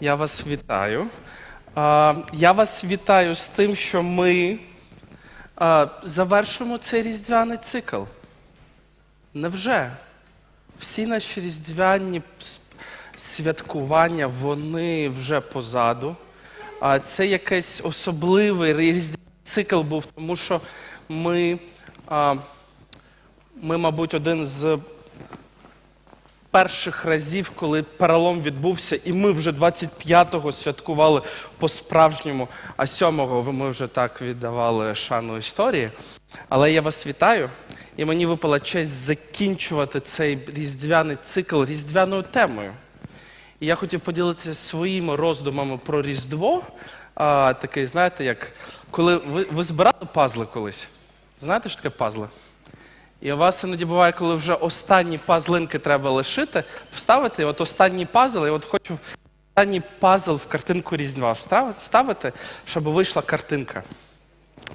Я вас вітаю. Я вас вітаю з тим, що ми завершимо цей різдвяний цикл. Невже? Всі наші різдвяні святкування, вони вже позаду. Це якийсь особливий різдвяний цикл був, тому що ми, ми мабуть, один з перших разів, коли перелом відбувся, і ми вже 25-го святкували по-справжньому, а 7-го ми вже так віддавали шану історії. Але я вас вітаю, і мені випала честь закінчувати цей різдвяний цикл різдвяною темою. І я хотів поділитися своїми роздумами про Різдво. А, такий, знаєте, як коли ви, ви збирали пазли колись? Знаєте, що таке пазли? І у вас іноді буває, коли вже останні пазлинки треба лишити, вставити, от останній пазл, і от хочу останній пазл в картинку Різдва вставити, щоб вийшла картинка.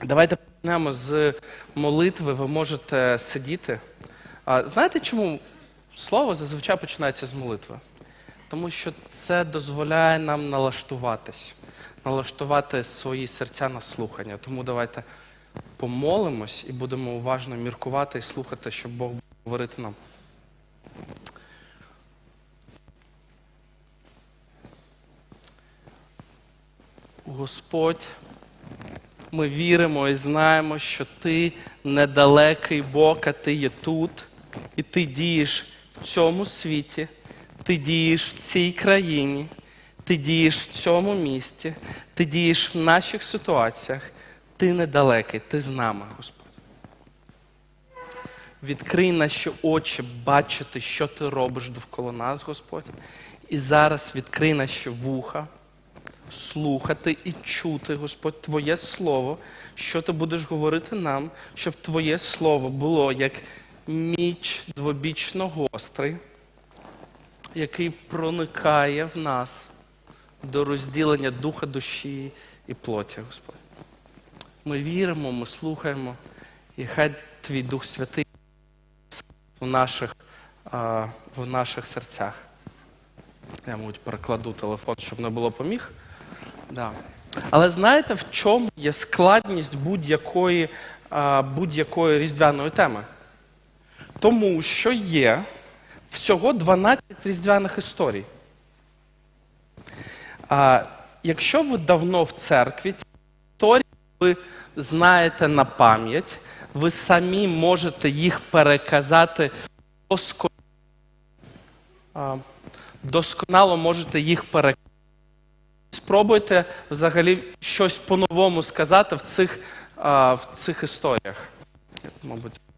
Давайте почнемо з молитви, ви можете сидіти. Знаєте, чому слово зазвичай починається з молитви? Тому що це дозволяє нам налаштуватись, налаштувати свої серця на слухання. Тому давайте помолимось і будемо уважно міркувати і слухати, що Бог буде говорити нам. Господь, ми віримо і знаємо, що Ти недалекий Бог, а Ти є тут, і Ти дієш в цьому світі, Ти дієш в цій країні, Ти дієш в цьому місті, Ти дієш в наших ситуаціях. Ти недалекий, Ти з нами, Господь. Відкрий наші очі бачити, що ти робиш довкола нас, Господь. І зараз відкрий наші вуха, слухати і чути, Господь, Твоє Слово, що ти будеш говорити нам, щоб Твоє Слово було як міч двобічно гострий, який проникає в нас до розділення духа, душі і плоті, Господь. Ми віримо, ми слухаємо, і хай Твій Дух Святий в наших, в наших серцях. Я, мабуть, перекладу телефон, щоб не було поміг. Да. Але знаєте, в чому є складність будь-якої, будь-якої різдвяної теми? Тому що є всього 12 різдвяних історій. Якщо ви давно в церкві, ці ви знаєте на пам'ять, ви самі можете їх переказати досконало, досконало можете їх переказати. Спробуйте взагалі щось по-новому сказати в цих, в цих історіях. Мабуть.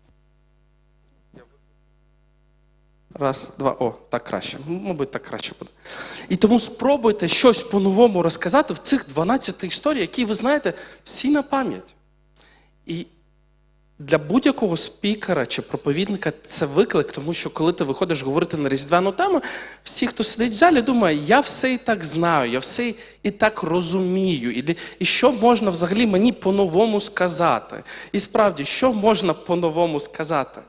Раз, два, о, так краще. Мабуть, так краще буде. І тому спробуйте щось по-новому розказати в цих 12 історій, які ви знаєте всі на пам'ять. І для будь-якого спікера чи проповідника це виклик, тому що коли ти виходиш говорити на різдвяну тему, всі, хто сидить в залі, думає, я все і так знаю, я все і так розумію. І, і що можна взагалі мені по-новому сказати? І справді, що можна по-новому сказати?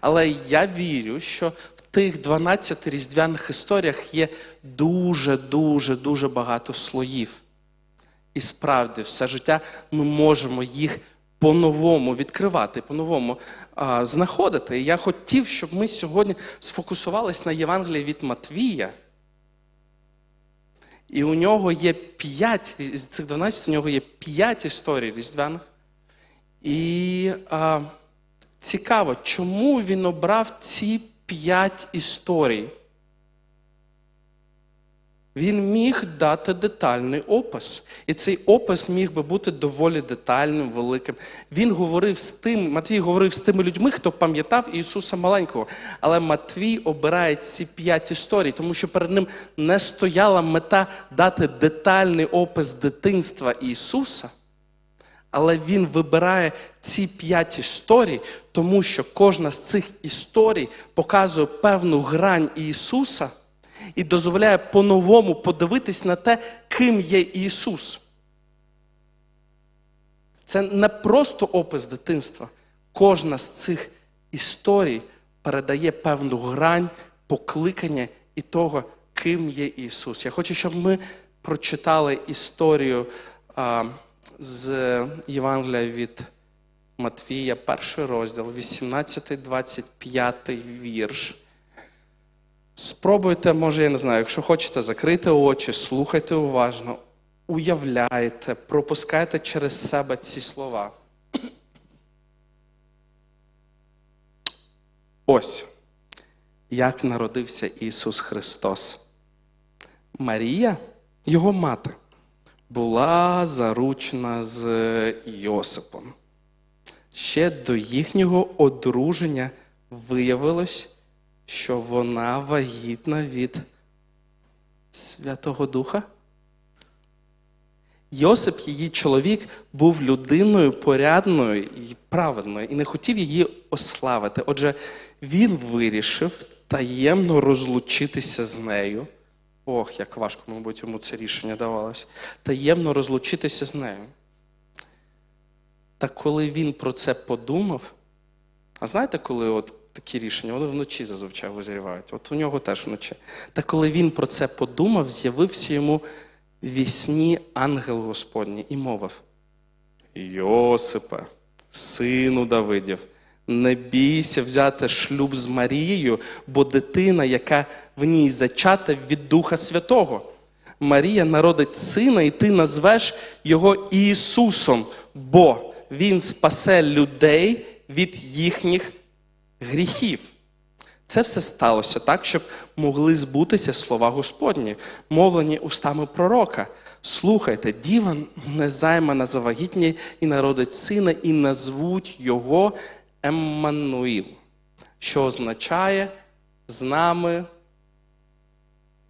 Але я вірю, що тих 12 різдвяних історіях є дуже, дуже, багато слоїв. І справді, все життя ми можемо їх по-новому відкривати, по-новому а, знаходити. І я хотів, щоб ми сьогодні сфокусувалися на Євангелії від Матвія. І у нього є п'ять, з цих 12 у нього є п'ять історій різдвяних. І а, цікаво, чому він обрав ці п'ять історій? Він міг дати детальний опис. І цей опис міг би бути доволі детальним, великим. Він говорив з тим, Матвій говорив з тими людьми, хто пам'ятав Ісуса маленького. Але Матвій обирає ці п'ять історій, тому що перед ним не стояла мета дати детальний опис дитинства Ісуса. Але він вибирає ці п'ять історій, тому що кожна з цих історій показує певну грань Ісуса і дозволяє по-новому подивитись на те, ким є Ісус. Це не просто опис дитинства. Кожна з цих історій передає певну грань, покликання і того, ким є Ісус. Я хочу, щоб ми прочитали історію з Євангелія від Матвія, перший розділ, 18-25 вірш. Спробуйте, може, я не знаю, якщо хочете, закрити очі, слухайте уважно, уявляйте, пропускайте через себе ці слова. Ось як народився Ісус Христос. Марія, його мати, була заручена з Йосипом. Ще до їхнього одруження виявилось, що вона вагітна від Святого Духа. Йосип, її чоловік, був людиною порядною і праведною і не хотів її ославити. Отже, він вирішив таємно розлучитися з нею. Ох, як важко, мабуть, йому це рішення давалося. Таємно розлучитися з нею. Та коли він про це подумав, а знаєте, коли от такі рішення, вони вночі зазвичай визрівають. От у нього теж вночі. Та коли він про це подумав, з'явився йому вісні ангел Господній і мовив: Йосипе, сину Давидів, не бійся взяти шлюб з Марією, бо дитина, яка в ній зачата від Духа Святого. Марія народить сина, і ти назвеш його Ісусом, бо Він спасе людей від їхніх гріхів. Це все сталося так, щоб могли збутися слова Господні, мовлені устами пророка. Слухайте, діва незаймана завагітні і народить сина, і назвуть його Еммануїл, що означає з нами,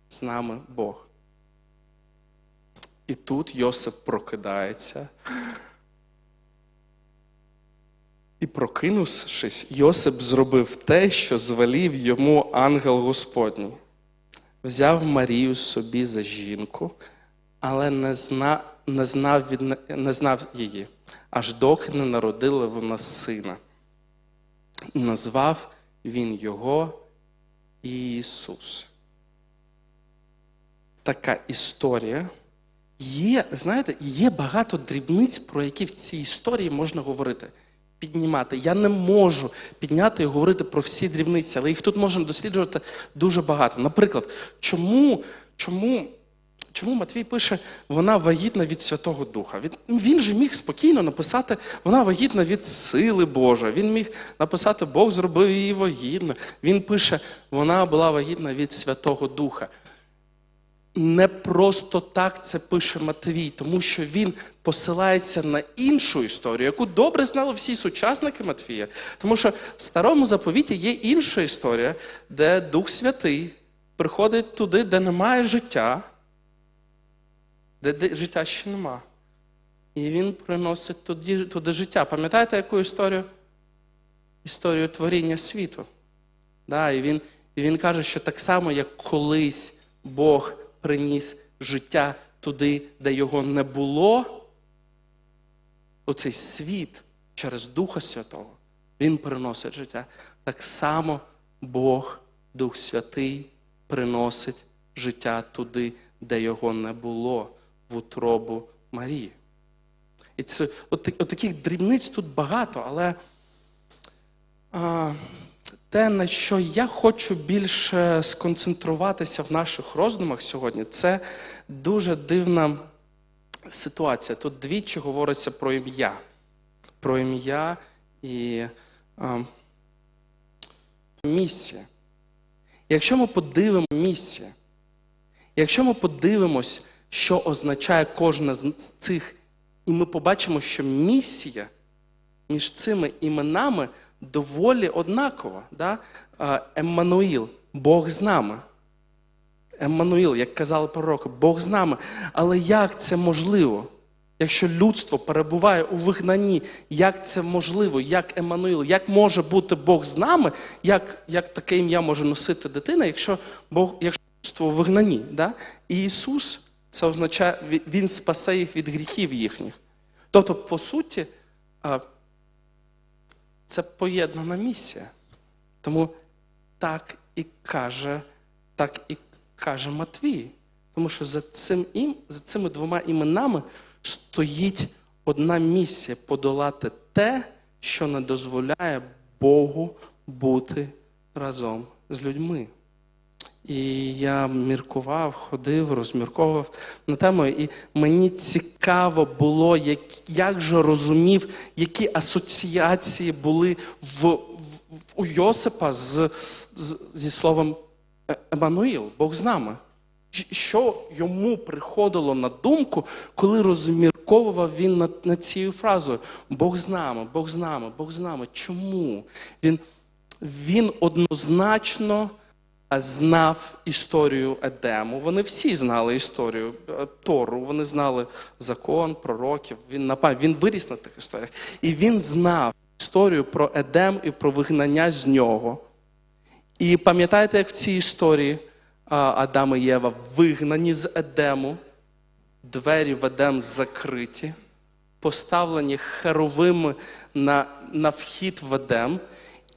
з нами Бог. І тут Йосип прокидається. І, прокинувшись, Йосип зробив те, що звелів йому ангел Господній. Взяв Марію собі за жінку, але не, зна, не, знав, від, не знав її, аж доки не народила вона сина. І назвав він його Ісус. Така історія. Є, знаєте, є багато дрібниць, про які в цій історії можна говорити піднімати. Я не можу підняти і говорити про всі дрібниці, але їх тут можна досліджувати дуже багато. Наприклад, чому, чому, чому Матвій пише, вона вагітна від Святого Духа? Він, же міг спокійно написати, вона вагітна від сили Божої. Він міг написати, Бог зробив її вагітною. Він пише, вона була вагітна від Святого Духа не просто так це пише Матвій, тому що він посилається на іншу історію, яку добре знали всі сучасники Матвія. Тому що в старому заповіті є інша історія, де Дух Святий приходить туди, де немає життя, де, життя ще нема. І він приносить туди, туди життя. Пам'ятаєте яку історію? Історію творіння світу. Да, І він, і він каже, що так само, як колись Бог приніс життя туди, де його не було, оцей світ через Духа Святого, Він приносить життя. Так само Бог, Дух Святий, приносить життя туди, де його не було, в утробу Марії. І це от, от таких дрібниць тут багато, але а, те, на що я хочу більше сконцентруватися в наших роздумах сьогодні, це дуже дивна ситуація. Тут двічі говориться про ім'я. Про ім'я і місія. Якщо ми подивимо місія, якщо ми подивимось, що означає кожна з цих, і ми побачимо, що місія між цими іменами доволі однакова. Да? Еммануїл, Бог з нами. Еммануїл, як казали пророки, Бог з нами. Але як це можливо? Якщо людство перебуває у вигнанні, як це можливо, як Еммануїл, як може бути Бог з нами, як як таке ім'я може носити дитина, якщо Бог, якщо людство у вигнанні? Да? І Ісус, це означає, Він спасе їх від гріхів їхніх. Тобто, по суті, це поєднана місія. Тому так і каже, так і каже Матвій. Тому що за, цим за цими двома іменами стоїть одна місія подолати те, що не дозволяє Богу бути разом з людьми. І я міркував, ходив, розмірковував на тему, і мені цікаво було, як, як же розумів, які асоціації були в, в, у Йосипа з, з, зі словом «Е- Еммануїл, Бог з нами. Що йому приходило на думку, коли розмірковував він над, над цією фразою Бог з нами, Бог з нами, Бог з нами. Чому? Він, він однозначно знав історію Едему. Вони всі знали історію е, Тору, вони знали закон, пророків. Він напав, він виріс на тих історіях. І він знав історію про Едем і про вигнання з нього. І пам'ятаєте, як в цій історії Адам і Єва вигнані з Едему, двері в Едем закриті, поставлені херовими на, на вхід в Едем,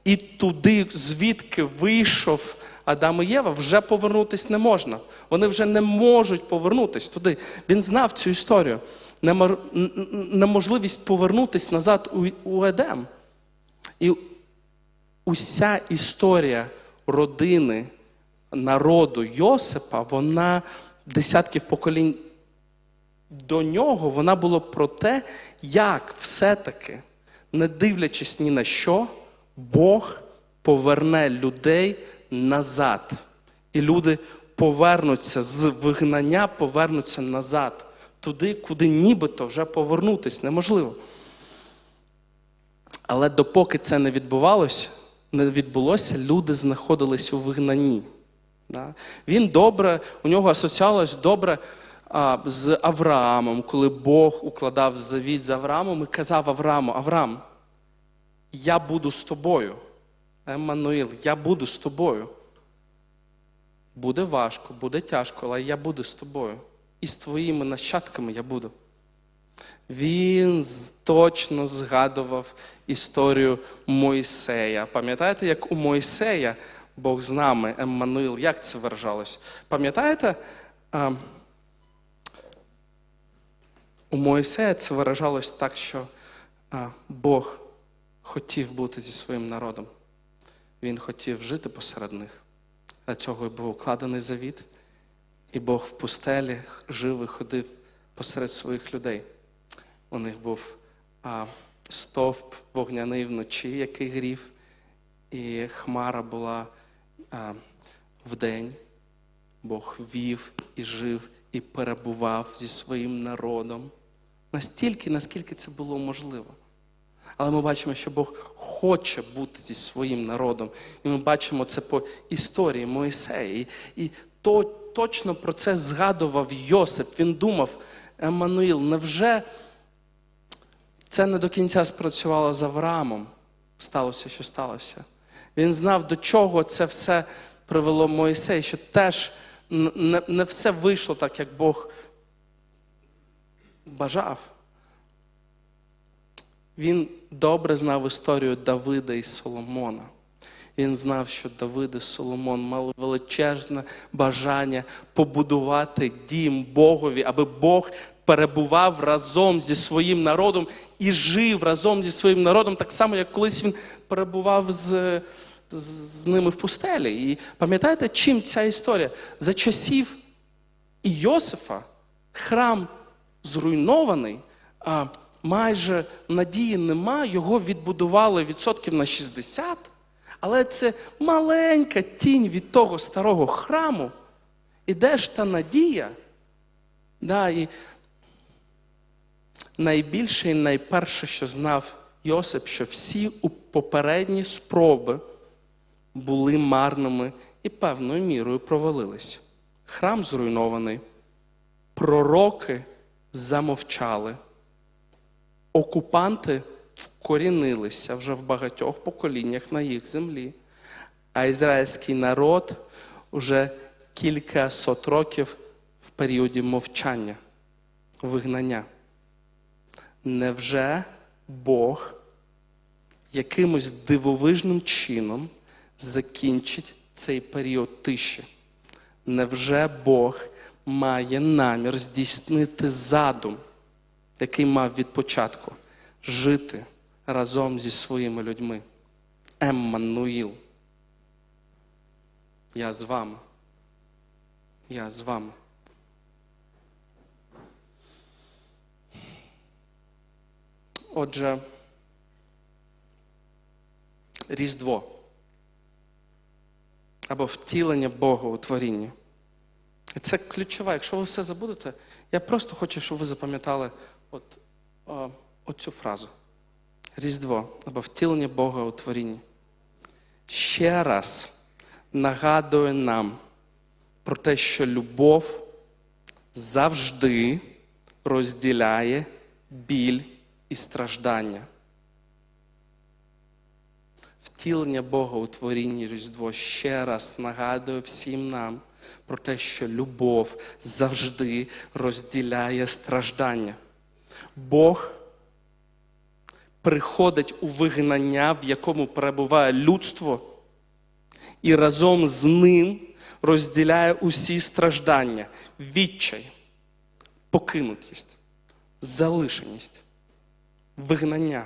і туди, звідки вийшов Адам і Єва, вже повернутися не можна. Вони вже не можуть повернутися туди. Він знав цю історію. Неможливість повернутися назад у Едем. І уся історія родини, народу Йосипа, вона десятків поколінь до нього, вона була про те, як все-таки, не дивлячись ні на що, Бог поверне людей назад. І люди повернуться з вигнання, повернуться назад, туди, куди нібито вже повернутися неможливо. Але допоки це не відбувалося, не відбулося, люди знаходились у вигнанні. Він добре, у нього асоціювалось добре а, з Авраамом, коли Бог укладав завіт з Авраамом і казав Аврааму: Авраам, я буду з тобою. Еммануїл, я буду з тобою. Буде важко, буде тяжко, але я буду з тобою. І з твоїми нащадками я буду. Він точно згадував історію Мойсея. Пам'ятаєте, як у Мойсея Бог з нами, Еммануїл, як це виражалось? Пам'ятаєте? У Мойсея це виражалось так, що Бог хотів бути зі своїм народом. Він хотів жити посеред них. Для цього і був укладений завіт. І Бог в пустелі жив і ходив посеред своїх людей. У них був а, стовп вогняний вночі, який грів, і хмара була а, вдень. Бог вів і жив і перебував зі своїм народом. Настільки, наскільки це було можливо. Але ми бачимо, що Бог хоче бути зі своїм народом. І ми бачимо це по історії Моїсея. І, і то, точно про це згадував Йосип. Він думав, Еммануїл, невже це не до кінця спрацювало з Авраамом? Сталося, що сталося. Він знав, до чого це все привело Моїсей, що теж не, не все вийшло так, як Бог бажав. Він добре знав історію Давида і Соломона. Він знав, що Давид і Соломон мали величезне бажання побудувати дім Богові, аби Бог перебував разом зі своїм народом і жив разом зі своїм народом, так само, як колись він перебував з, з, ними в пустелі. І пам'ятаєте, чим ця історія? За часів і Йосифа храм зруйнований, майже надії нема, його відбудували відсотків на 60, але це маленька тінь від того старого храму. І де ж та надія? Да, і найбільше і найперше, що знав Йосип, що всі попередні спроби були марними і певною мірою провалились. Храм зруйнований, пророки замовчали, окупанти вкорінилися вже в багатьох поколіннях на їх землі, а ізраїльський народ вже кілька сот років в періоді мовчання, вигнання. Невже Бог якимось дивовижним чином закінчить цей період тиші? Невже Бог має намір здійснити задум, який мав від початку жити разом зі своїми людьми? Еммануїл. Я з вами. Я з вами. Отже, Різдво або втілення Бога у творінні. І це ключове. Якщо ви все забудете, я просто хочу, щоб ви запам'ятали от, о, оцю фразу. Різдво або втілення Бога у творінні. Ще раз нагадує нам про те, що любов завжди розділяє біль і страждання. Втілення Бога у творінні Різдво ще раз нагадує всім нам про те, що любов завжди розділяє страждання. Бог приходить у вигнання, в якому перебуває людство, і разом з ним розділяє усі страждання, відчай, покинутість, залишеність, вигнання.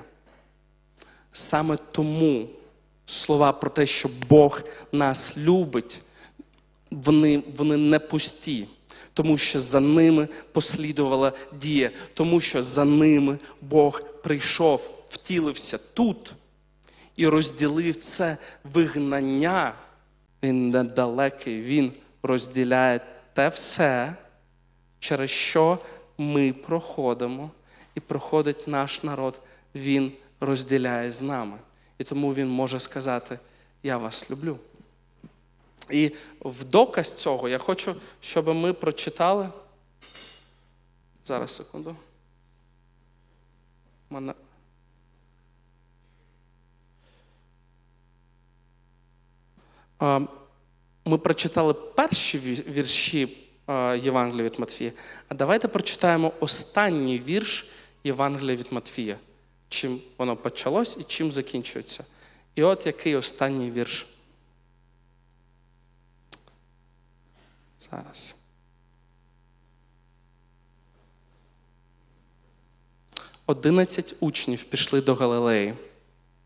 Саме тому слова про те, що Бог нас любить, вони, вони не пусті, тому що за ними послідувала дія, тому що за ними Бог прийшов, втілився тут і розділив це вигнання. Він недалекий, він розділяє те все, через що ми проходимо, і проходить наш народ, він розділяє з нами. І тому він може сказати: Я вас люблю. І в доказ цього я хочу, щоб ми прочитали. Зараз секунду. Мене... Ми прочитали перші вірші Євангелія від Матфія. А давайте прочитаємо останній вірш Євангелія від Матфія. Чим воно почалось і чим закінчується. І от який останній вірш. Зараз. Одинадцять учнів пішли до Галилеї,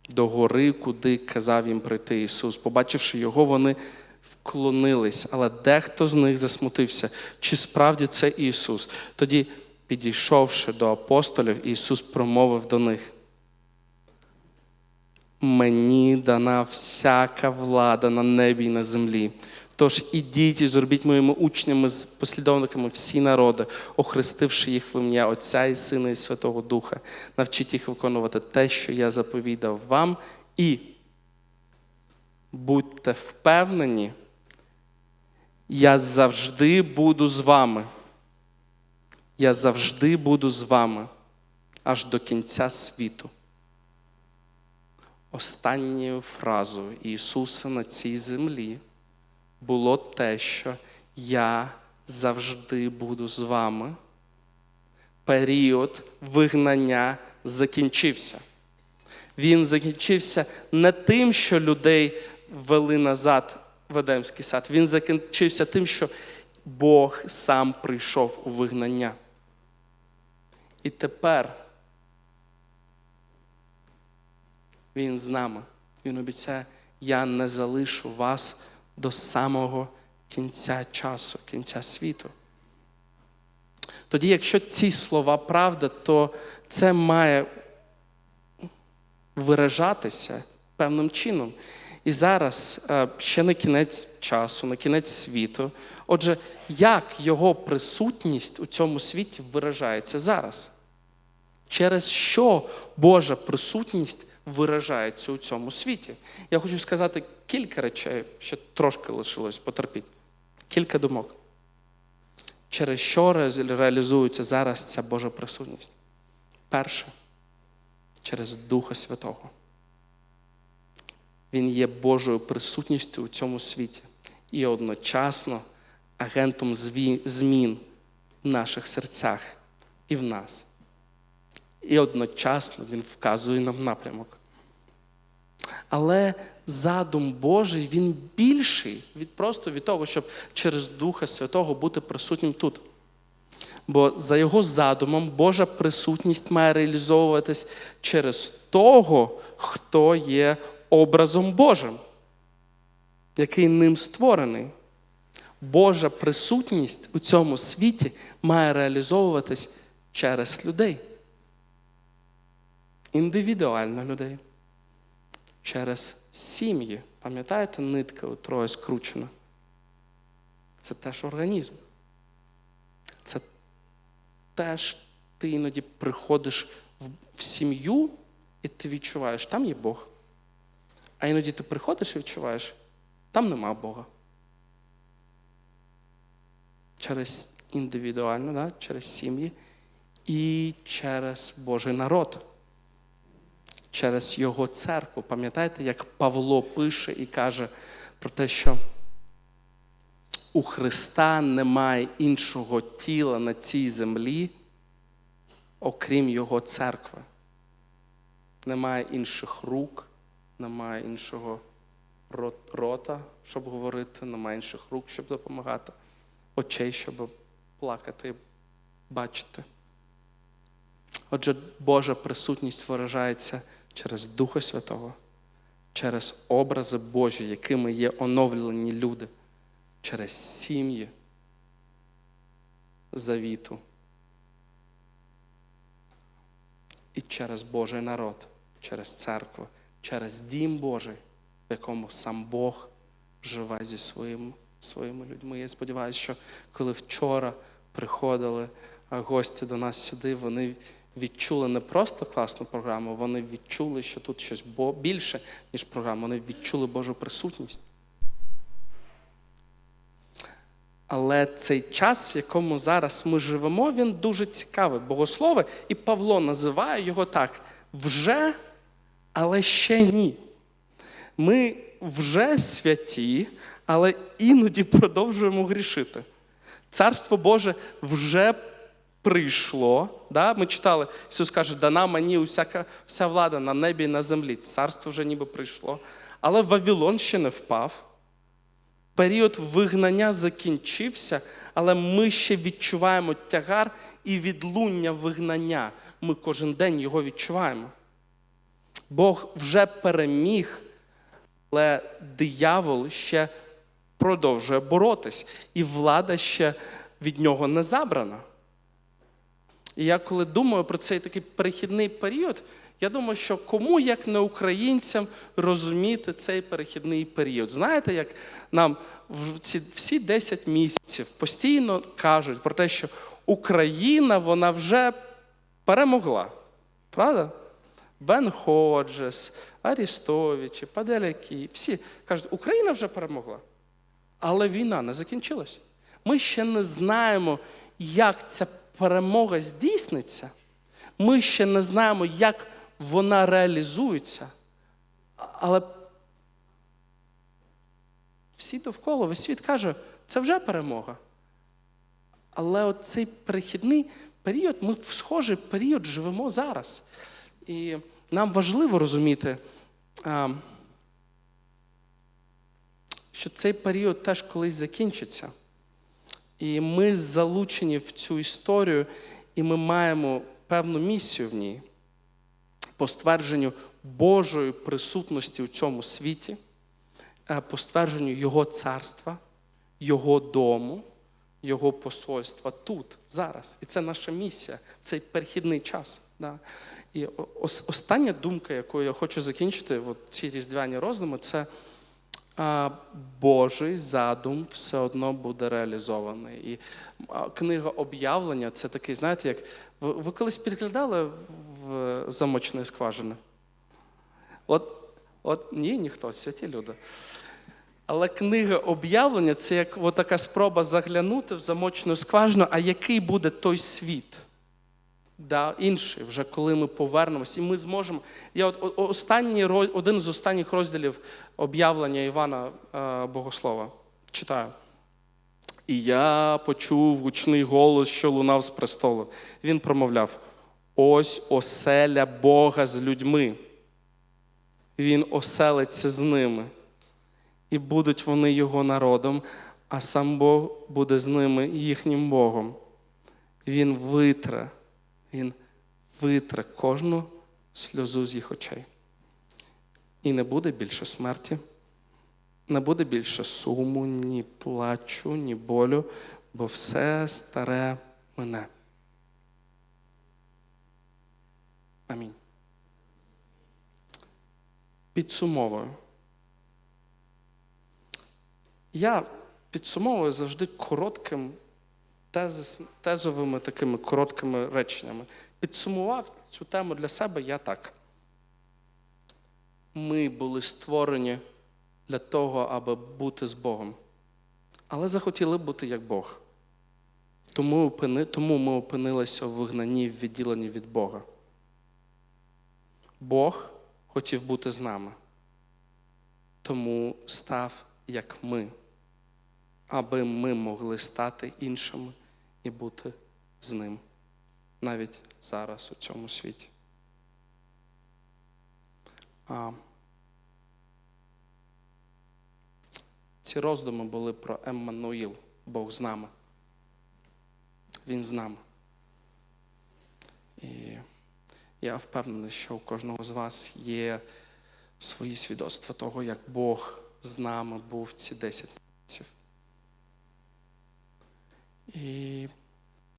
до гори, куди казав їм прийти Ісус. Побачивши його, вони вклонились, але дехто з них засмутився, чи справді це Ісус. Тоді, підійшовши до апостолів, Ісус промовив до них. Мені дана всяка влада на небі і на землі. Тож ідіть і зробіть моїми учнями з послідовниками всі народи, охрестивши їх в ім'я Отця і Сина і Святого Духа. Навчіть їх виконувати те, що я заповідав вам, і будьте впевнені, я завжди буду з вами. Я завжди буду з вами аж до кінця світу. Останньою фразою Ісуса на цій землі було те, що я завжди буду з вами. Період вигнання закінчився. Він закінчився не тим, що людей вели назад в Едемський сад. Він закінчився тим, що Бог сам прийшов у вигнання. І тепер Він з нами. Він обіцяє, я не залишу вас до самого кінця часу, кінця світу. Тоді, якщо ці слова правда, то це має виражатися певним чином. І зараз е, ще не кінець часу, не кінець світу. Отже, як його присутність у цьому світі виражається зараз? Через що Божа присутність виражається у цьому світі? Я хочу сказати кілька речей, ще трошки лишилось, потерпіть. Кілька думок. Через що реалізується зараз ця Божа присутність? Перше, через Духа Святого. Він є Божою присутністю у цьому світі і одночасно агентом змін в наших серцях і в нас. І одночасно Він вказує нам напрямок. Але задум Божий він більший від просто від того, щоб через Духа Святого бути присутнім тут. Бо за його задумом Божа присутність має реалізовуватись через того, хто є образом Божим, який ним створений. Божа присутність у цьому світі має реалізовуватись через людей. Індивідуально людей. Через сім'ї. Пам'ятаєте, нитка троє скручена? Це теж організм. Це теж ти іноді приходиш в сім'ю, і ти відчуваєш, там є Бог. А іноді ти приходиш і відчуваєш, там нема Бога. Через індивідуально, да? через сім'ї і через Божий народ, через Його церкву. Пам'ятаєте, як Павло пише і каже про те, що у Христа немає іншого тіла на цій землі, окрім Його церкви. Немає інших рук, немає іншого рота, щоб говорити, немає інших рук, щоб допомагати, очей, щоб плакати, бачити. Отже, Божа присутність виражається через Духа Святого, через образи Божі, якими є оновлені люди, через сім'ї завіту і через Божий народ, через церкву, через дім Божий, в якому сам Бог живе зі своїм, своїми людьми. Я сподіваюся, що коли вчора приходили гості до нас сюди, вони відчули не просто класну програму, вони відчули, що тут щось більше, ніж програма. Вони відчули Божу присутність. Але цей час, в якому зараз ми живемо, він дуже цікавий. Богослови, і Павло називає його так: вже, але ще ні. Ми вже святі, але іноді продовжуємо грішити. Царство Боже вже прийшло. Да? Ми читали, Ісус каже, дана мені усяка, вся влада на небі і на землі. Царство вже ніби прийшло. Але Вавилон ще не впав. Період вигнання закінчився, але ми ще відчуваємо тягар і відлуння вигнання. Ми кожен день його відчуваємо. Бог вже переміг, але диявол ще продовжує боротись, і влада ще від нього не забрана. І я коли думаю про цей такий перехідний період, я думаю, що кому, як не українцям, розуміти цей перехідний період. Знаєте, як нам ці всі 10 місяців постійно кажуть про те, що Україна вона вже перемогла. Правда? Бен Ходжес, Арістовичі, Паделяки, всі кажуть, Україна вже перемогла. Але війна не закінчилась. Ми ще не знаємо, як ця перемога здійсниться. Ми ще не знаємо, як вона реалізується. Але всі довкола, весь світ каже, це вже перемога. Але от цей перехідний період, ми в схожий період живемо зараз. І нам важливо розуміти, що цей період теж колись закінчиться. І ми залучені в цю історію, і ми маємо певну місію в ній по ствердженню Божої присутності у цьому світі, е, по ствердженню Його царства, Його дому, Його посольства тут, зараз. І це наша місія, в цей перехідний час. Да. І остання думка, якою я хочу закінчити от ці різдвяні роздуми, це Божий задум все одно буде реалізований. І книга об'явлення це такий, знаєте, як ви, ви колись підглядали в замочної скважини? От, от ні, ніхто, святі люди. Але книга об'явлення це як така спроба заглянути в замочну скважину, а який буде той світ? Да, інший, вже коли ми повернемось, і ми зможемо. Я от останній один з останніх розділів об'явлення Івана е, Богослова читаю. І я почув гучний голос, що лунав з престолу. Він промовляв: ось оселя Бога з людьми. Він оселиться з ними, і будуть вони його народом, а сам Бог буде з ними їхнім Богом. Він витре, він витре кожну сльозу з їх очей. І не буде більше смерті, не буде більше суму, ні плачу, ні болю, бо все старе мене. Амінь. Підсумовую. Я підсумовую завжди коротким тезовими такими короткими реченнями. Підсумував цю тему для себе я так. Ми були створені для того, аби бути з Богом, але захотіли бути як Бог. Тому, тому ми опинилися в вигнанні, в відділенні від Бога. Бог хотів бути з нами, тому став як ми, аби ми могли стати іншими і бути з ним навіть зараз у цьому світі. А, ці роздуми були про Еммануїл, Бог з нами. Він з нами. І я впевнений, що у кожного з вас є свої свідоцтва того, як Бог з нами був ці 10 місяців. І